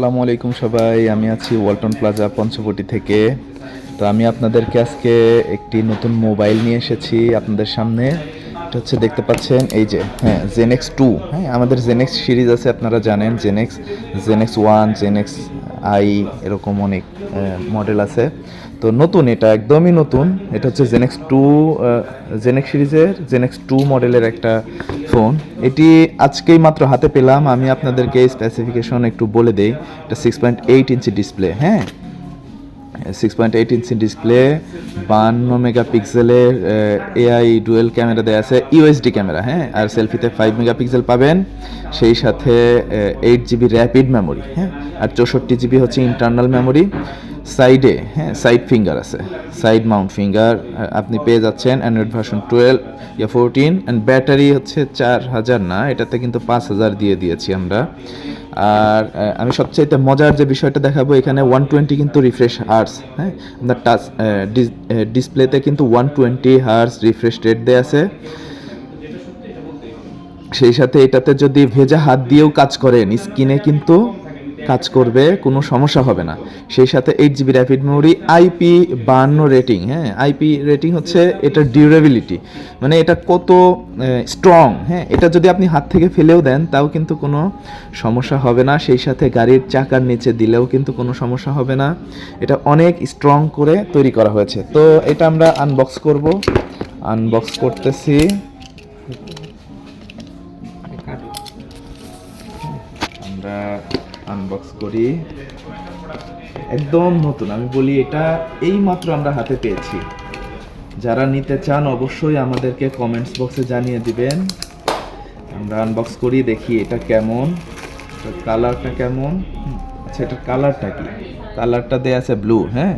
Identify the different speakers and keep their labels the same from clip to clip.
Speaker 1: আসসালামু আলাইকুম সবাই, আমি আছি ওয়ালটন প্লাজা পঞ্চবটি থেকে। তো আমি আপনাদেরকে আজকে একটি নতুন মোবাইল নিয়ে এসেছি আপনাদের সামনে। এটা হচ্ছে দেখতে পাচ্ছেন, এই যে হ্যাঁ জেনেক্স টু হ্যাঁ আমাদের জেনেক্স সিরিজ আছে, আপনারা জানেন Genex Genex one Genex I এরকম অনেক মডেল আছে। তো নতুন, এটা একদমই নতুন। এটা হচ্ছে জেনেক্স টু জেনেক্স সিরিজের জেনেক্স টু মডেলের একটা ফোন এটি আজকেই মাত্র হাতে পেলাম। আমি আপনাদেরকে স্পেসিফিকেশন একটু বলে দেই। এটা six point eight inch display হ্যাঁ? Six point eight inch display বান্ন মেগাপিক্সেলের এআই ডুয়েল ক্যামেরা দেওয়া আছে ইউএসডি ক্যামেরা হ্যাঁ? আর সেলফিতে ফাইভ মেগাপিক্সেল পাবেন। সেই সাথে এইট জিবি র্যাপিড মেমোরি হ্যাঁ? আর চৌষট্টি জিবি হচ্ছে ইন্টারনাল মেমোরি সাইডে হ্যাঁ সাইড ফিঙ্গার আছে। সাইড মাউন্ট ফিঙ্গার আপনি পেয়ে যাচ্ছেন Android version twelve yeah fourteen and battery হচ্ছে চার হাজার না, এটাতে কিন্তু পাঁচ হাজার দিয়ে দিয়েছি আমরা। আর আমি সবচাইতে মজার যে বিষয়টা দেখাবো, এখানে ওয়ান টোয়েন্টি কিন্তু রিফ্রেশ হার্স হ্যাঁ? আপনার টাচ ডিসপ্লেতে কিন্তু one twenty hertz refresh rate দেওয়া আছে। সেই সাথে এটাতে যদি ভেজা হাত দিয়েও কাজ করেন, স্কিনে কিন্তু কাজ করবে, কোনো সমস্যা হবে না। সেই সাথে eight GB rapid memory IP বান্ন রেটিং হ্যাঁ আইপি রেটিং হচ্ছে এটার ডিউরেবিলিটি মানে এটা কত স্ট্রং হ্যাঁ এটা যদি আপনি হাত থেকে ফেলেও দেন, তাও কিন্তু কোনো সমস্যা হবে না। সেই সাথে গাড়ির চাকার নিচে দিলেও কিন্তু কোনো সমস্যা হবে না। এটা অনেক স্ট্রং করে তৈরি করা হয়েছে। তো এটা আমরা আনবক্স করব। আনবক্স করতেছি। আমরা আনবক্স করি। একদম নতুন আমি বলি এটা এই মাত্র আমরা হাতে পেয়েছি। যারা নিতে চান অবশ্যই আমাদেরকে কমেন্টস বক্সে জানিয়ে দিবেন। আমরা আনবক্স করি দেখি এটা কেমন কালারটা কেমন। আচ্ছা এটা কালারটা কি? কালারটা দেয়া আছে ব্লু হ্যাঁ?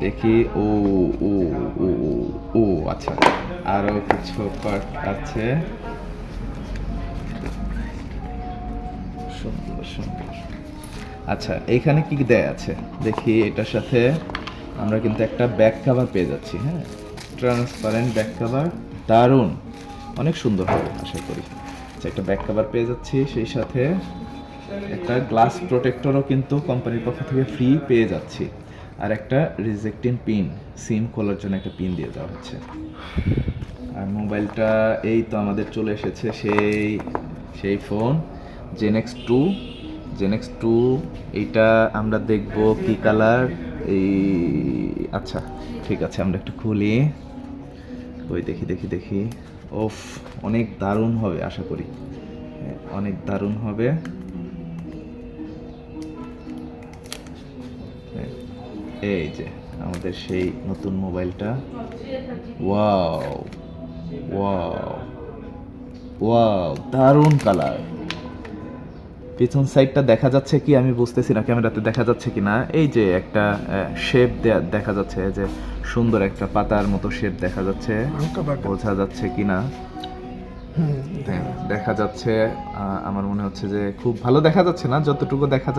Speaker 1: দেখি ও ও ও ও, আচ্ছা। আরও কিছু পার্ট আছে। সুন্দর সুন্দর আচ্ছা এইখানে কি দেয়া আছে? দেখি, এটার সাথে আমরা কিন্তু একটা ব্যাক কভার পেয়ে যাচ্ছি হ্যাঁ? ট্রান্সপারেন্ট ব্যাক কভার দারুণ! অনেক সুন্দর হবে, আশা করি। আচ্ছা একটা ব্যাক কভার পেয়ে যাচ্ছি, সেই সাথে একটা গ্লাস প্রোটেক্টরও কিন্তু কোম্পানির পক্ষ থেকে ফ্রি পেয়ে যাচ্ছি। আর একটা রিজেক্টিং পিন সিম খোলার জন্য একটা পিন দিয়ে দেওয়া হচ্ছে। আর মোবাইলটা এই তো আমাদের চলে এসেছে, সেই সেই phone Genex two Genex two এইটা আমরা দেখব কি কালার এই আচ্ছা ঠিক আছে আমরা একটু খুলি। ওই দেখি দেখি দেখি। ওফ অনেক দারুণ হবে আশা করি। হ্যাঁ, অনেক দারুণ হবে। হ্যাঁ, এই যে আমাদের সেই নতুন মোবাইলটা। ওয়াও ওয়াও ওয়াও দারুণ কালার পিছন সাইডটা দেখা যাচ্ছে কি আমি বুঝতেছি না ক্যামেরাতে দেখা যাচ্ছে কি না। এই যে একটা শেপ দেখা যাচ্ছে যে সুন্দর একটা পাতার মতো শেপ দেখা যাচ্ছে। বোঝা যাচ্ছে কি না? দেখা যাচ্ছে আহ, আমার মনে হচ্ছে যে খুব ভালো দেখা যাচ্ছে না যতটুকু দেখা